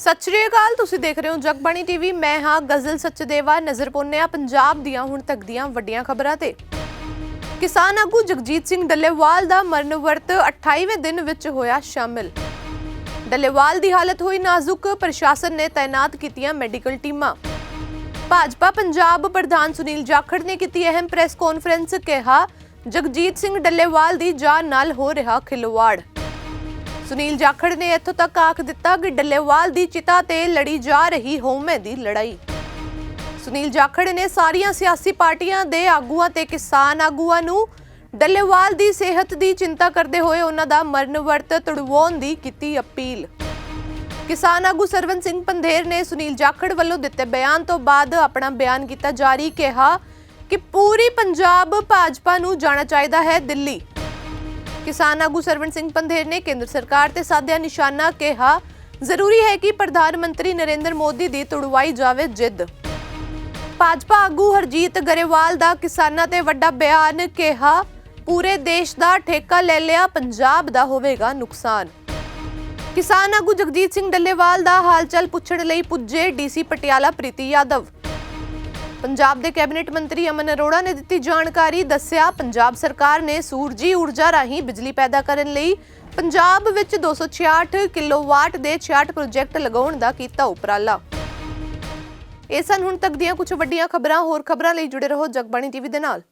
ਸਤਿ ਸ਼੍ਰੀ ਅਕਾਲ, ਤੁਸੀਂ ਦੇਖ ਰਹੇ ਹੋ ਜਗਬਾਣੀ ਟੀਵੀ। ਮੈਂ ਹਾਂ ਗਜ਼ਲ ਸੱਚਦੇਵਾ, ਨਜ਼ਰ ਪਾਉਂਦੇ ਹਾਂ ਪੰਜਾਬ ਦੀਆਂ, ਹੁਣ ਤੱਕ ਦੀਆਂ ਵੱਡੀਆਂ ਖਬਰਾਂ ਤੇ। ਕਿਸਾਨ ਆਗੂ ਜਗਜੀਤ ਸਿੰਘ ਡੱਲੇਵਾਲ ਦਾ ਮਰਨ ਵਰਤ 28ਵੇਂ ਦਿਨ ਵਿੱਚ ਹੋਇਆ ਸ਼ਾਮਿਲ। ਡੱਲੇਵਾਲ ਦੀ ਹਾਲਤ ਹੋਈ ਨਾਜ਼ੁਕ, ਪ੍ਰਸ਼ਾਸਨ ਨੇ ਤਾਇਨਾਤ ਕੀਤੀਆਂ ਮੈਡੀਕਲ ਟੀਮਾਂ। ਭਾਜਪਾ ਪੰਜਾਬ ਪ੍ਰਧਾਨ ਸੁਨੀਲ ਜਾਖੜ ਨੇ ਕੀਤੀ ਅਹਿਮ ਪ੍ਰੈਸ ਕਾਨਫਰੰਸ, ਕਿਹਾ, ਜਗਜੀਤ ਸਿੰਘ ਡੱਲੇਵਾਲ ਦੀ ਜਾਨ ਨਾਲ ਹੋ ਰਿਹਾ ਖਿਲਵਾੜ। ਸੁਨੀਲ ਜਾਖੜ ਨੇ ਇੱਥੋਂ ਤੱਕ ਆਖ ਦਿੱਤਾ ਕਿ ਡੱਲੇਵਾਲ ਦੀ ਚਿਤਾ ਤੇ ਲੜੀ ਜਾ ਰਹੀ ਹਉਮੈ ਦੀ ਲੜਾਈ। ਸੁਨੀਲ ਜਾਖੜ ਨੇ ਸਾਰੀਆਂ ਸਿਆਸੀ ਪਾਰਟੀਆਂ ਦੇ ਆਗੂਆਂ ਤੇ ਕਿਸਾਨ ਆਗੂਆਂ ਨੂੰ ਡੱਲੇਵਾਲ ਦੀ ਸਿਹਤ ਦੀ ਚਿੰਤਾ ਕਰਦੇ ਹੋਏ ਉਹਨਾਂ ਦਾ ਮਰਨ ਵਰਤ ਤੁੜਵਾਉਣ ਦੀ ਕੀਤੀ ਅਪੀਲ। ਕਿਸਾਨ ਆਗੂ ਸਰਵਨ ਸਿੰਘ ਪੰਧੇਰ ਨੇ ਸੁਨੀਲ ਜਾਖੜ ਵੱਲੋਂ ਦਿੱਤੇ ਬਿਆਨ ਤੋਂ ਬਾਅਦ ਆਪਣਾ ਬਿਆਨ ਕੀਤਾ। ਜਾਰੀ ਕਿਹਾ ਕਿ ਪੂਰੀ ਪੰਜਾਬ ਭਾਜਪਾ ਨੂੰ ਜਾਣਾ ਚਾਹੀਦਾ ਹੈ ਦਿੱਲੀ। ਕਿਸਾਨ ਆਗੂ ਸਰਵਣ ਸਿੰਘ ਪੰਧੇਰ ਨੇ ਕੇਂਦਰ ਸਰਕਾਰ ਤੇ ਸਾਧਿਆ ਨਿਸ਼ਾਨਾ ਕਿਹਾ, ਜ਼ਰੂਰੀ ਹੈ ਕਿ ਪ੍ਰਧਾਨ ਮੰਤਰੀ ਨਰਿੰਦਰ ਮੋਦੀ ਦੀ ਤੁੜਵਾਈ ਜਾਵੇ ਜਿੱਦ। ਭਾਜਪਾ ਆਗੂ ਹਰਜੀਤ ਗਰੇਵਾਲ ਦਾ ਕਿਸਾਨਾਂ ਤੇ ਵੱਡਾ ਬਿਆਨ ਕਿਹਾ, ਪੂਰੇ ਦੇਸ਼ ਦਾ ਠੇਕਾ ਲੈ ਲਿਆ, ਪੰਜਾਬ ਦਾ ਹੋਵੇਗਾ ਨੁਕਸਾਨ। ਕਿਸਾਨ ਆਗੂ ਜਗਜੀਤ ਸਿੰਘ ਡੱਲੇਵਾਲ ਦਾ ਹਾਲਚਲ ਪੁੱਛਣ ਲਈ ਪੁੱਜੇ ਡੀਸੀ ਪਟਿਆਲਾ ਪ੍ਰੀਤੀ ਯਾਦਵ। ਪੰਜਾਬ ਦੇ ਕੈਬਨਿਟ ਮੰਤਰੀ ਅਮਨ ਅਰੋੜਾ ਨੇ ਦਿੱਤੀ ਜਾਣਕਾਰੀ, ਦੱਸਿਆ ਪੰਜਾਬ ਸਰਕਾਰ ਨੇ ਸੂਰਜੀ ਊਰਜਾ ਰਾਹੀਂ ਬਿਜਲੀ ਪੈਦਾ ਕਰਨ ਲਈ ਪੰਜਾਬ ਵਿੱਚ 266 ਕਿਲੋਵਾਟ ਦੇ 66 ਪ੍ਰੋਜੈਕਟ ਲਗਾਉਣ ਦਾ ਕੀਤਾ ਉਪਰਾਲਾ। ਇਹ ਸਨ ਹੁਣ ਤੱਕ ਦੀਆਂ ਕੁਝ ਵੱਡੀਆਂ ਖਬਰਾਂ। ਹੋਰ ਖਬਰਾਂ ਲਈ ਜੁੜੇ ਰਹੋ ਜਗਬਾਣੀ ਟੀਵੀ ਦੇ ਨਾਲ।